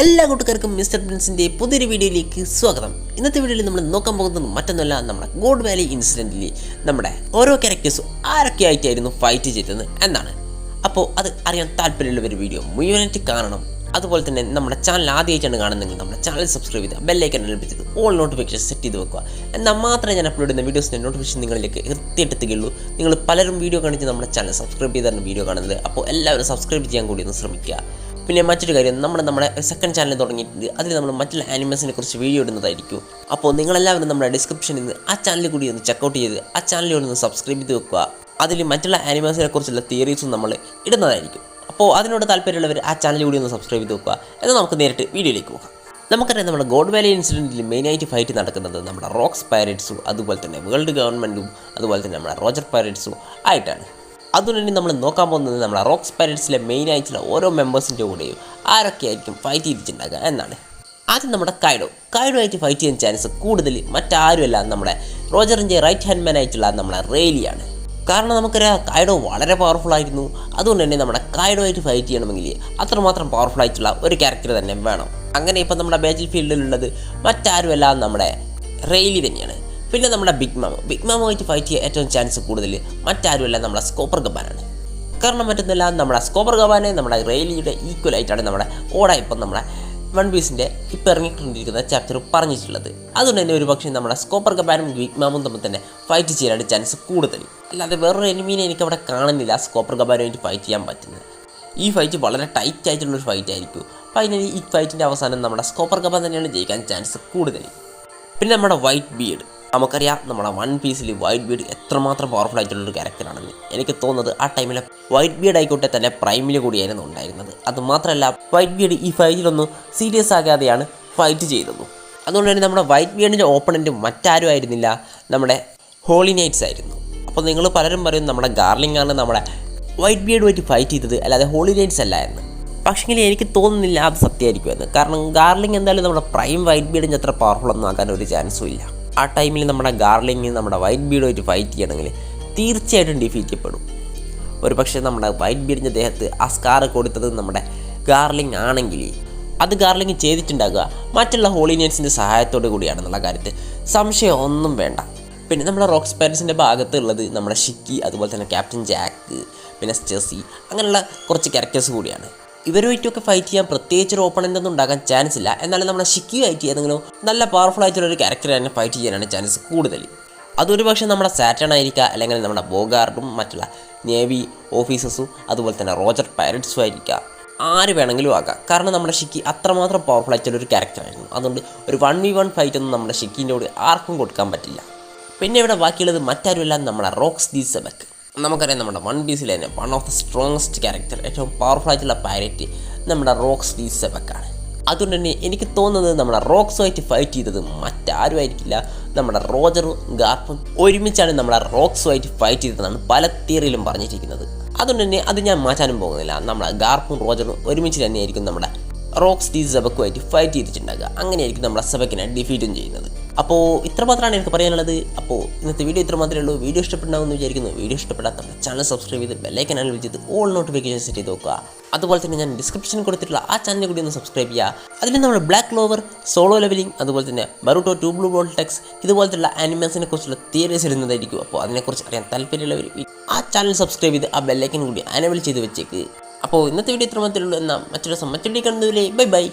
എല്ലാ കൂട്ടുകാർക്കും മിസ്റ്റർ പ്രിൻസിന്റെ പുതിയൊരു വീഡിയോയിലേക്ക് സ്വാഗതം. ഇന്നത്തെ വീഡിയോയിൽ നമ്മൾ നോക്കാൻ പോകുന്നത് മറ്റൊന്നുമല്ല നമ്മുടെ ഗോഡ് വാലി ഇൻസിഡന്റിൽ നമ്മുടെ ഓരോ ക്യാരക്ടേഴ്സും ആരൊക്കെ ആയിട്ടായിരുന്നു ഫൈറ്റ് ചെയ്തത് എന്നാണ്. അപ്പോൾ അത് അറിയാൻ താല്പര്യമുള്ള ഒരു വീഡിയോ മുഴുവനായിട്ട് കാണണം. അതുപോലെ തന്നെ നമ്മുടെ ചാനൽ ആദ്യമായിട്ടാണ് കാണുന്നതെങ്കിൽ നമ്മുടെ ചാനൽ സബ്സ്ക്രൈബ് ചെയ്ത് ബെല്ലൈക്കൻ അനുഭവിച്ചത് ഓൾ നോട്ടിഫിക്കേഷൻ സെറ്റ് ചെയ്ത് വെക്കുക. എന്നാൽ മാത്രമേ ഞാൻ അപ്ലോഡ് ചെയ്യുന്ന വീഡിയോസിന്റെ നോട്ടിഫിക്കേഷൻ നിങ്ങളിലേക്ക് എത്തിയെത്തുകയുള്ളൂ നിങ്ങൾ പലരും വീഡിയോ കാണിച്ച് നമ്മുടെ ചാനൽ സബ്സ്ക്രൈബ് ചെയ്താണ് വീഡിയോ കാണുന്നത്. അപ്പോൾ എല്ലാവരും സബ്സ്ക്രൈബ് ചെയ്യാൻ കൂടി ഒന്ന് ശ്രമിക്കുക. പിന്നെ മറ്റൊരു കാര്യം നമ്മൾ നമ്മുടെ സെക്കൻഡ് ചാനൽ തുടങ്ങിയിട്ടുണ്ട്. അതിൽ നമ്മൾ മറ്റുള്ള ആനിമൽസിനെ കുറിച്ച് വീഡിയോ ഇടുന്നതായിരിക്കും. അപ്പോൾ നിങ്ങളെല്ലാവരും നമ്മുടെ ഡിസ്ക്രിപ്ഷനിൽ നിന്ന് ആ ചാനൽ കൂടി ഒന്ന് ചെക്കൗട്ട് ചെയ്ത് ആ ചാനലിൽ ഒന്ന് സബ്സ്ക്രൈബ് ചെയ്ത് വെക്കുക. അതിൽ മറ്റുള്ള ആനിമൽസിനെ കുറിച്ചുള്ള തിയറീസും നമ്മൾ ഇടുന്നതായിരിക്കും. അപ്പോൾ അതിനോട് താല്പര്യമുള്ളവർ ആ ചാനൽ കൂടി ഒന്ന് സബ്സ്ക്രൈബ് ചെയ്ത് വെക്കുക. എന്നാൽ നമുക്ക് നേരിട്ട് വീഡിയോയിലേക്ക് പോകാം. നമുക്കറിയാം നമ്മുടെ ഗോഡ് വാലി ഇൻസിഡന്റിൽ മെയിനായിട്ട് ഫൈറ്റ് നടക്കുന്നത് നമ്മുടെ റോക്സ് പൈററ്റ്സും അതുപോലെ തന്നെ വേൾഡ് ഗവൺമെന്റും അതുപോലെ തന്നെ നമ്മുടെ റോജർ പൈററ്റ്സും ആയിട്ടാണ്. അതുകൊണ്ട് നമ്മൾ നോക്കാൻ പോകുന്നത് നമ്മുടെ റോക്സ് പാരറ്റ്സിലെ മെയിൻ ആയിട്ടുള്ള ഓരോ മെമ്പേഴ്സിന്റെ കൂടെയും ആരൊക്കെ ആയിരിക്കും ഫൈറ്റ് ചെയ്തിട്ടുണ്ടാകുക എന്നാണ്. ആദ്യം നമ്മുടെ കൈഡോ. കൈഡോ ആയിട്ട് ഫൈറ്റ് ചെയ്യാൻ ചാൻസ് കൂടുതൽ മറ്റാരുമല്ല. നമ്മുടെ റോജറിന്റെ റൈറ്റ് ഹാൻഡ് മാൻ ആയിട്ടുള്ള നമ്മുടെ റെയിലിയാണ്. കാരണം നമുക്കറിയാം കൈഡോ വളരെ പവർഫുൾ ആയിരുന്നു. അതുകൊണ്ട് തന്നെ നമ്മുടെ കൈഡോ ആയിട്ട് ഫൈറ്റ് ചെയ്യണമെങ്കിൽ അത്രമാത്രം പവർഫുൾ ആയിട്ടുള്ള ഒരു ക്യാരക്ടർ തന്നെ വേണം. അങ്ങനെ ഇപ്പം നമ്മുടെ ബാറ്റിൽ ഫീൽഡിലുള്ളത് മറ്റാരുമല്ല നമ്മുടെ റെയിലി തന്നെയാണ്. പിന്നെ നമ്മുടെ ബിഗ് മാമോ ബിഗ് മാമോയിട്ട് ഫൈറ്റ് ചെയ്യാൻ ഏറ്റവും ചാൻസ് കൂടുതൽ മറ്റാരുമല്ല നമ്മുടെ സ്കോപ്പർ ഗബാനാണ് കാരണം മറ്റൊന്നുമില്ല നമ്മുടെ സ്കോപ്പർ ഗബാനെ നമ്മുടെ റെയിലിയുടെ ഈക്വൽ ആയിട്ടാണ് നമ്മുടെ ഓട ഇപ്പം നമ്മുടെ വൺ പീസിന്റെ ഇപ്പം ഇറങ്ങിക്കൊണ്ടിരിക്കുന്ന ചാപ്റ്റർ പറഞ്ഞിട്ടുള്ളത്. അതുകൊണ്ട് തന്നെ ഒരു പക്ഷേ നമ്മുടെ സ്കോപ്പർ ഗബാനും ബിഗ് മാമും തമ്മിൽ തന്നെ ഫൈറ്റ് ചെയ്യാനാണ് ചാൻസ് കൂടുതൽ. അല്ലാതെ വേറൊരു എനിമീനെ എനിക്ക് അവിടെ കാണുന്നില്ല സ്കോപ്പർ ഗബാനുമായിട്ട് ഫൈറ്റ് ചെയ്യാൻ പറ്റുന്നത്. ഈ ഫൈറ്റ് വളരെ ടൈറ്റ് ആയിട്ടുള്ളൊരു ഫൈറ്റ് ആയിരിക്കും. ഫൈനലി ഈ ഫൈറ്റിന്റെ അവസാനം നമ്മുടെ സ്കോപ്പർ ഗബാൻ തന്നെയാണ് ജയിക്കാൻ ചാൻസ് കൂടുതൽ. പിന്നെ നമ്മുടെ വൈറ്റ് ബീഡ് നമുക്കറിയാം നമ്മുടെ വൺ പീസിൽ വൈറ്റ് ബീഡ് എത്രമാത്രം പവർഫുൾ ആയിട്ടുള്ളൊരു ക്യാരക്ടറാണെന്ന് എനിക്ക് തോന്നുന്നത് ആ ടൈമിൽ വൈറ്റ് ബീഡ് ആയിക്കോട്ടെ തന്നെ പ്രൈമിൽ കൂടിയായിരുന്നു ഉണ്ടായിരുന്നത്. അതുമാത്രമല്ല വൈറ്റ് ബീഡ് ഈ ഫൈറ്റിലൊന്നും സീരിയസ് ആകാതെയാണ് ഫൈറ്റ് ചെയ്തത്. അതുകൊണ്ട് തന്നെ നമ്മുടെ വൈറ്റ് ബീഡിന്റെ ഓപ്പണന്റ് മറ്റാരും ആയിരുന്നില്ല നമ്മുടെ ഹോളി നൈറ്റ്സ് ആയിരുന്നു. അപ്പോൾ നിങ്ങൾ പലരും പറയും നമ്മുടെ ഗാർലിംഗാണ് നമ്മുടെ വൈറ്റ് ബീഡുമായിട്ട് ഫൈറ്റ് ചെയ്തത് അല്ലാതെ ഹോളി നൈറ്റ്സ് അല്ല എന്ന്. പക്ഷേങ്കിൽ എനിക്ക് തോന്നുന്നില്ല അത് സത്യമായിരിക്കുമെന്ന്. കാരണം ഗാർലിംഗ് എന്തായാലും നമ്മുടെ പ്രൈം വൈറ്റ് ബീഡിന്റെ അത്ര പവർഫുൾ ഒന്നും ആകാൻ ഒരു ചാൻസും ഇല്ല. ആ ടൈമിൽ നമ്മുടെ ഗാർലിംഗ് നമ്മുടെ വൈറ്റ് ബീഡുമായിട്ട് ഫൈറ്റ് ചെയ്യണമെങ്കിൽ തീർച്ചയായിട്ടും ഡിഫീറ്റ് ചെയ്യപ്പെടും. ഒരു പക്ഷേ നമ്മുടെ വൈറ്റ് ബീഡിന്റെ ദേഹത്ത് ആ സ്കാർ കൊടുത്തത് നമ്മുടെ ഗാർലിംഗ് ആണെങ്കിൽ അത് ഗാർലിംഗ് ചെയ്തിട്ടുണ്ടാകുക. മറ്റുള്ള ഹോളിനിയൻസിന്റെ സഹായത്തോടു കൂടിയാണെന്നുള്ള കാര്യത്തിൽ സംശയം ഒന്നും വേണ്ട. പിന്നെ നമ്മുടെ റോക്സ് പാരൻസിന്റെ ഭാഗത്തുള്ളത് നമ്മുടെ ഷിക്കി അതുപോലെ തന്നെ ക്യാപ്റ്റൻ ജാക്ക് പിന്നെ സ്റ്റെസി അങ്ങനെയുള്ള കുറച്ച് ക്യാരക്ടേഴ്സ് കൂടിയാണ്. ഇവരുമായിട്ടൊക്കെ ഫൈറ്റ് ചെയ്യാൻ പ്രത്യേകിച്ച് ഒരു ഓപ്പണന്റ് ഒന്നും ഉണ്ടാകാൻ ചാൻസ് ഇല്ല. എന്നാലും നമ്മുടെ ഷിക്കി ഫൈറ്റ് ഏതെങ്കിലും നല്ല പവർഫുൾ ആയിട്ടുള്ള ഒരു ക്യാരക്ടർ തന്നെ ഫൈറ്റ് ചെയ്യാനാണ് ചാൻസ് കൂടുതൽ അതൊരു പക്ഷേ നമ്മുടെ സാറ്റൺ ആയിരിക്കുക അല്ലെങ്കിൽ നമ്മുടെ ബോഗാർഡും മറ്റുള്ള നേവി ഓഫീസേഴ്സും അതുപോലെ തന്നെ റോജർ പൈററ്റ്സും ആയിരിക്കുക ആര് വേണമെങ്കിലും ആകാം. കാരണം നമ്മുടെ ഷിക്കി അത്രമാത്രം പവർഫുൾ ആയിട്ടുള്ള ഒരു ക്യാരക്ടറായിരുന്നു അതുകൊണ്ട് ഒരു വൺ വി വൺ ഫൈറ്റ് ഒന്നും നമ്മുടെ ഷിക്കിന്റെ കൂടെ ആർക്കും കൊടുക്കാൻ പറ്റില്ല. പിന്നെ ഇവിടെ ബാക്കിയുള്ളത് മറ്റാരുമല്ല നമ്മുടെ റോക്സ് ദി സെബക്ക് നമുക്കറിയാം നമ്മുടെ വൺ പീസിൽ തന്നെ one of the strongest character ഏറ്റവും പവർഫുൾ ആയിട്ടുള്ള പാരറ്റ് നമ്മുടെ റോക്സ് ഡി സെബക്കാണ് അതുകൊണ്ട് തന്നെ എനിക്ക് തോന്നുന്നത് നമ്മുടെ റോക്സുമായിട്ട് ഫൈറ്റ് ചെയ്തത് മറ്റാരും ആയിരിക്കില്ല നമ്മുടെ റോജറും ഗാർപ്പും ഒരുമിച്ചാണ് നമ്മുടെ റോക്സുമായിട്ട് ഫൈറ്റ് ചെയ്തതെന്നാണ് പല തിയറിയിലും പറഞ്ഞിരിക്കുന്നത്. അതുകൊണ്ട് തന്നെ അത് ഞാൻ മാറ്റാനും പോകുന്നില്ല. നമ്മുടെ ഗാർപ്പും റോജറും ഒരുമിച്ച് തന്നെയായിരിക്കും നമ്മുടെ റോക്സ് ഡി സെബക്കുമായിട്ട് ഫൈറ്റ് ചെയ്തിട്ടുണ്ടാകുക അങ്ങനെയായിരിക്കും നമ്മുടെ സെബക്കിനെ ഡിഫീറ്റും ചെയ്യുന്നത്. അപ്പോൾ ഇത്ര മാത്രമാണ് എനിക്ക് പറയാനുള്ളത്. അപ്പോൾ ഇന്നത്തെ വീഡിയോ ഇത്ര മാത്രമേ ഉള്ളൂ. വീഡിയോ ഇഷ്ടപ്പെടാമെന്ന് വിചാരിക്കുന്നു. വീഡിയോ ഇഷ്ടപ്പെടാത്ത ചാനൽ സബ്സ്ക്രൈബ് ചെയ്ത് ബെല്ലൈക്കൻ ആണ് വിളിച്ചത്. ഓൾ നോട്ടിഫിക്കേഷൻ സെറ്റ് ചെയ്ത് നോക്കുക അതുപോലെ തന്നെ ഞാൻ ഡിസ്ക്രിപ്ഷൻ കൊടുത്തിട്ടുള്ള ആ ചാനൽ കൂടി ഒന്ന് സബ്സ്ക്രൈബ് ചെയ്യുക. അതിൽ നമ്മൾ ബ്ലാക്ക് ലോവർ സോളോ ലെവലിംഗ് അതുപോലെ തന്നെ Boruto two blue ball Tex ഇതുപോലത്തെ ആനിമൽസിനെ കുറിച്ചുള്ള തിയറീസ് ഇടുന്നതായിരിക്കും. അപ്പോൾ അതിനെക്കുറിച്ച് അറിയാൻ താല്പര്യമുള്ളവർ ആ ചാനൽ സബ്സ്ക്രൈബ് ചെയ്ത് ആ ബെല്ലൈക്കൻ കൂടി അനബിൾ ചെയ്ത് വെച്ചേക്ക്. അപ്പോൾ ഇന്നത്തെ വീഡിയോ ഇത്ര മാത്രമേ ഉള്ളൂ. എന്നാൽ മറ്റൊരു ദിവസം മറ്റൊരു ബൈ ബൈ